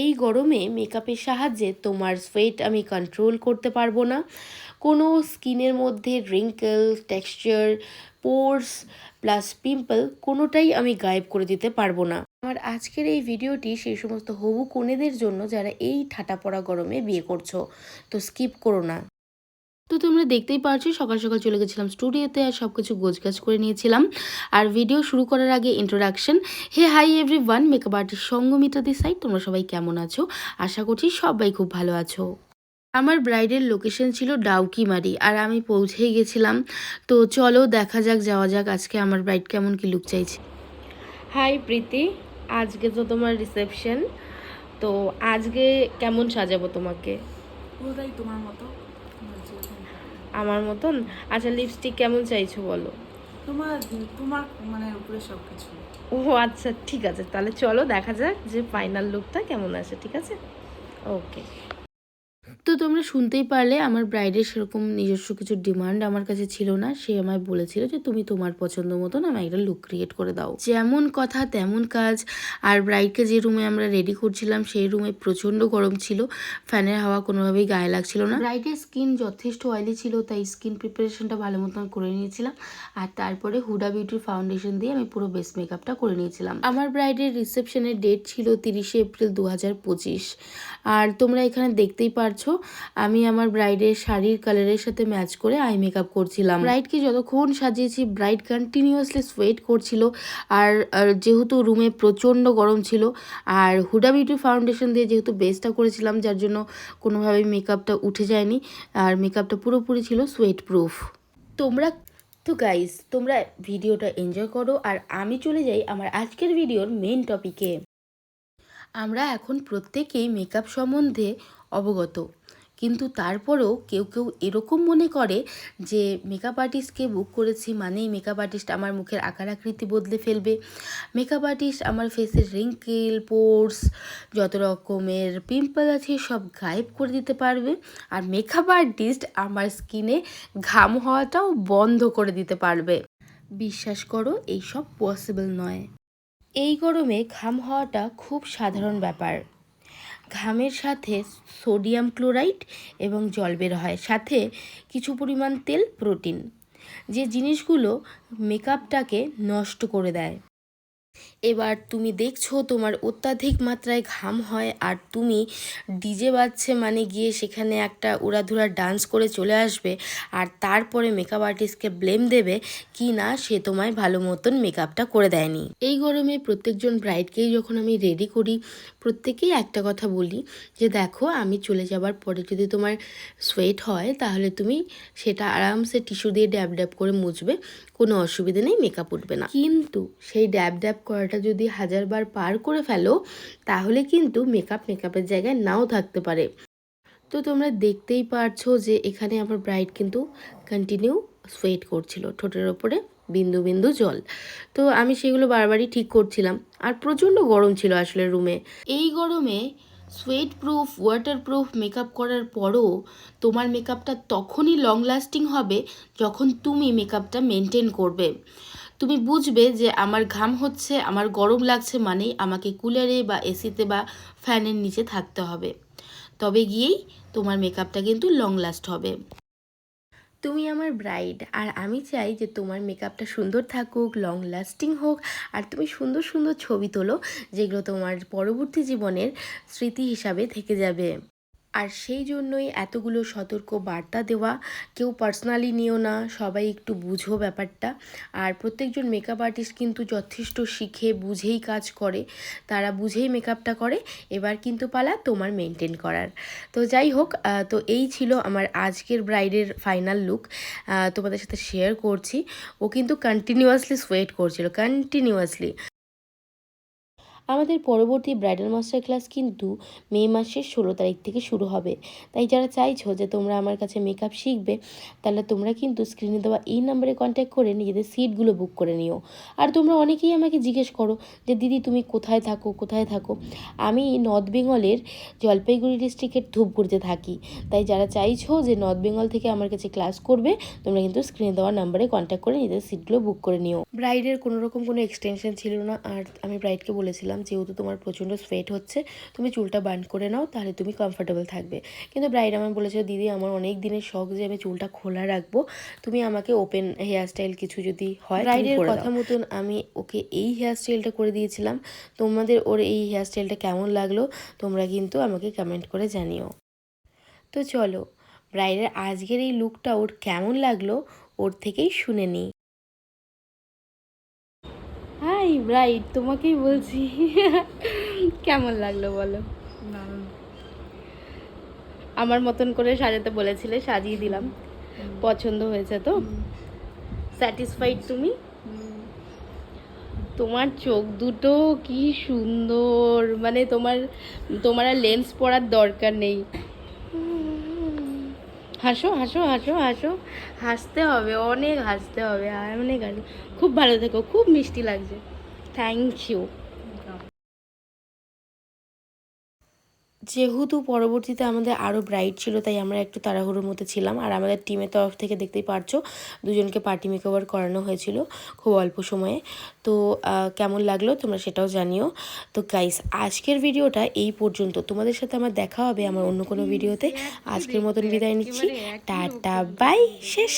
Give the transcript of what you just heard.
এই গরমে মেকআপের সাহায্যে তোমার সোয়েট আমি কন্ট্রোল করতে পারব না। কোনো স্কিনের মধ্যে wrinkle texture pores plus pimple কোনোটাই আমি গায়েব করে দিতে পারব না। আমার আজকের এই ভিডিওটি সেই সমস্ত হবু কনেদের জন্য যারা এই ঠাটা পড়া গরমে বিয়ে করছ, তো স্কিপ করো না। তো তোমরা দেখতেই পারছ সকাল সকাল চলে গেছিলাম স্টুডিওতে আর সব কিছু গোছগাছ করে নিয়েছিলাম। আর ভিডিও শুরু করার আগে introduction hey hi everyone makeup artist Sangamitra di side তোমরা সবাই কেমন আছো? আশা করছি সবাই খুব ভালো আছো। আমার ব্রাইডের লোকেশন ছিল ডাউকিমারি আর আমি পৌঁছেই গেছিলাম। তো চলো দেখা যাক যাওয়া যাক আজকে আমার ব্রাইড কেমন কি লুক চাইছে। হাই প্রীতি আজকে তো তোমার রিসেপশন তো আজকে কেমন সাজাবো তোমাকে? পুরোটাই তোমার মতো। আমার মতন? আচ্ছা লিপস্টিক কেমন চাইছো বলো? তোমার তোমার মানে উপরে সব কিছু ও আচ্ছা ঠিক আছে। তাহলে চলো দেখা যাক যে ফাইনাল লুকটা কেমন আছে ঠিক আছে? ওকে তো তোমরা শুনতেই পারলে, আমার ব্রাইডের সেরকম নিজস্ব কিছু ডিমান্ড আমার কাছে ছিল না। সে আমায় বলেছিল যে, তুমি তোমার পছন্দ মতন আমায় একটা লুক ক্রিয়েট করে দাও। যেমন কথা, তেমন কাজ। আর ব্রাইডকে যে রুমে আমরা রেডি করছিলাম, সেই রুমে প্রচণ্ড গরম ছিল। ফ্যানের হাওয়া কোনোভাবেই গায়ে লাগছিল না। ব্রাইডের স্কিন যথেষ্ট অয়েলি ছিল, তাই স্কিন প্রিপারেশনটা ভালো মতন করে নিয়েছিলাম। আর তারপরে হুডা বিউটির ফাউন্ডেশন দিয়ে আমি পুরো বেস মেকআপটা করে নিয়েছিলাম। আমার ব্রাইডের রিসেপশনের ডেট ছিল তিরিশে এপ্রিল দু হাজার পঁচিশ। আর তোমরা এখানে দেখতেই পারছ আমি আমার ব্রাইডের শাড়ির কালারের সাথে ম্যাচ করে আই মেকআপ করছিলাম। ব্রাইডকে যতক্ষণ সাজিয়েছি ব্রাইড কন্টিনিউয়াসলি সোয়েট করছিল। আর যেহেতু রুমে প্রচণ্ড গরম ছিল, আর হুডা বিউটি ফাউন্ডেশন দিয়ে যেহেতু বেসটা করেছিলাম, যার জন্য কোনোভাবেই মেকআপটা উঠে যায়নি, আর মেকআপটা পুরোপুরি ছিল সোয়েট প্রুফ তোমরা, তো গাইস তোমরা ভিডিওটা এনজয় করো, আর আমি চলে যাই আমার আজকের ভিডিওর মেন টপিকে আমরা এখন প্রত্যেকেই মেকআপ সম্বন্ধে অবগত। কিন্তু তারপরেও কেউ কেউ এরকম মনে করে যে মেকআপ আর্টিস্টকে বুক করেছি মানেই মেকআপ আর্টিস্ট আমার মুখের আকার আকৃতি বদলে ফেলবে। মেকআপ আর্টিস্ট আমার ফেসের রিঙ্কেল পোর্স যত রকমের পিম্পল আছে সব গায়েব করে দিতে পারবে। আর মেকআপ আর্টিস্ট আমার স্কিনে ঘাম হওয়াটাও বন্ধ করে দিতে পারবে। বিশ্বাস করো, এইসব পসিবল নয়। এই গরমে ঘাম হওয়াটা খুব সাধারণ ব্যাপার। ঘামের সাথে সোডিয়াম ক্লোরাইড এবং জল বের হয়, সাথে কিছু পরিমাণ তেল, প্রোটিন। যে জিনিসগুলো মেকআপটাকে নষ্ট করে দেয়। এবার তুমি দেখছ তোমার অত্যাধিক মাত্রায় ঘাম হয় আর তুমি ডিজে বাজছে মানে গিয়ে সেখানে একটা উড়াধুরা ডান্স করে চলে আসবে আর তারপরে মেকআপ আর্টিস্টকে ব্লেম দেবে কি না সে তোমায় ভালো মতন মেকআপটা করে দেয়নি। এই গরমে প্রত্যেকজন ব্রাইডকেই যখন আমি রেডি করি, প্রত্যেকেই একটা কথা বলি যে দেখো আমি চলে যাবার পরে যদি তোমার সোয়েট হয় তাহলে তুমি সেটা আরামসে টিস্যু দিয়ে ড্যাব ড্যাব করে মুছবে, কোনো অসুবিধা নেই মেকআপ উঠবে না। কিন্তু সেই ড্যাব ড্যাব করাটা যদি হাজারবার পার করে ফেলো, তাহলে কিন্তু মেকআপ মেকআপের জায়গায় নাও থাকতে পারে। তো তোমরা দেখতেই পারছ যে এখানে আমার ব্রাইড কিন্তু কন্টিনিউ সোয়েট করছিল ঠোঁটের ওপরে বিন্দু বিন্দু জল। তো আমি সেগুলো বারবারই ঠিক করছিলাম। আর প্রচণ্ড গরম ছিল আসলে রুমে এই গরমে sweatproof waterproof makeup করার পরও তোমার মেকআপটা তখনই লং লাস্টিং হবে যখন তুমি মেকআপটা মেনটেন করবে। তুমি বুঝবে যে আমার ঘাম হচ্ছে, আমার গরম লাগছে মানেই আমাকে কুলারে বা এসিতে বা ফ্যানের নিচে থাকতে হবে। তবে গিয়েই তোমার মেকআপটা কিন্তু লং লাস্ট হবে। তুমি আমার ব্রাইড আর আমি চাই যে তোমার মেকআপটা সুন্দর থাকুক লং লাস্টিং হোক, আর তুমি সুন্দর সুন্দর ছবি তোলো, যেগুলো তোমার পরবর্তী জীবনের স্মৃতি হিসাবে থেকে যাবে। আর সেই জন্যই এতগুলো সতর্ক বার্তা দেওয়া। কেউ পার্সোনালি নিও না, সবাই একটু বুঝো ব্যাপারটা। আর প্রত্যেকজন মেকআপ আর্টিস্ট কিন্তু যথেষ্ট শিখে, বুঝেই কাজ করে। তারা বুঝেই মেকআপটা করে, এবার কিন্তু পালা তোমার মেনটেন করার। তো যাই হোক তো এই ছিল আমার আজকের ব্রাইডের ফাইনাল লুক তোমাদের সাথে শেয়ার করছি। ও কিন্তু কন্টিনিউয়াসলি সোয়েট করছিল কন্টিনিউয়াসলি আমাদের পরবর্তী ব্রাইডাল মাস্টার ক্লাস কিন্তু মে মাসের ষোলো তারিখ থেকে শুরু হবে। তাই যারা চাইছো যে তোমরা আমার কাছে মেকআপ শিখবে, তাহলে তোমরা কিন্তু স্ক্রিনে দেওয়া এই নাম্বারে কন্ট্যাক্ট করে নিজেদের সিটগুলো বুক করে নিও। আর তোমরা অনেকেই আমাকে জিজ্ঞেস করো যে, দিদি, তুমি কোথায় থাকো? কোথায় থাকো? আমি নর্থ বেঙ্গলের জলপাইগুড়ি ডিস্ট্রিক্টের ধূপগুড়িতে থাকি। তাই যারা চাইছো যে নর্থ বেঙ্গল থেকে আমার কাছে ক্লাস করবে, তোমরা কিন্তু স্ক্রিনে দেওয়া নাম্বারে কন্ট্যাক্ট করে নিজেদের সিটগুলো বুক করে নিও। ব্রাইডের কোনো রকম কোনো এক্সটেনশন ছিল না, আর আমি ব্রাইডকে বলেছিলাম বলেছিলাম যেহেতু তোমার প্রচণ্ড সোয়েট হচ্ছে তুমি চুলটা বান্ড করে নাও তাহলে তুমি কমফোর্টেবল থাকবে। কিন্তু ব্রাইড আমার বলেছিল দিদি আমার অনেক দিনের শখ যে আমি চুলটা খোলা রাখব তুমি আমাকে ওপেন হেয়ার স্টাইল কিছু যদি হয় ব্রাইডের কথা মতন আমি ওকে এই হেয়ার স্টাইলটা করে দিয়েছিলাম। তোমাদের ওর এই হেয়ার স্টাইলটা কেমন লাগল তোমরা কিন্তু আমাকে কমেন্ট করে জানিও। তো চলো ব্রাইডের আজকের এই লুকটা ওর কেমন লাগল ওর থেকেই শুনে নিই। হাই ব্রাইড তোমাকেই বলছি। কেমন লাগল বলো? আমার মতন করে সাজাতে বলেছিলে সাজিয়ে দিলাম। পছন্দ হয়েছে তো? স্যাটিসফাইড তুমি? তোমার চোখ দুটো কি সুন্দর। মানে তোমার তোমার আর লেন্স পরার দরকার নেই। হাসো হাসো হাসো হাসো। হাসতে হবে অনেক হাসতে হবে। আর অনেক হাসো খুব ভালো থেকো খুব মিষ্টি লাগছে। থ্যাংক ইউ যেহেতু পরবর্তীতে আমাদের আরও ব্রাইট ছিল তাই আমরা একটু তাড়াহুড়োর মধ্যে ছিলাম। আর আমাদের টিমের তরফ থেকে দেখতেই পারছ দুজনকে পার্টি মেকওভার করানো হয়েছিল খুব অল্প সময়ে। তো কেমন লাগল তোমরা সেটাও জানিও। তো গাইস আজকের ভিডিওটা এই পর্যন্ত। তোমাদের সাথে আমার দেখা হবে আমার অন্য কোনো ভিডিওতে আজকের মতন বিদায় নিচ্ছি। টাটা বাই শেষ।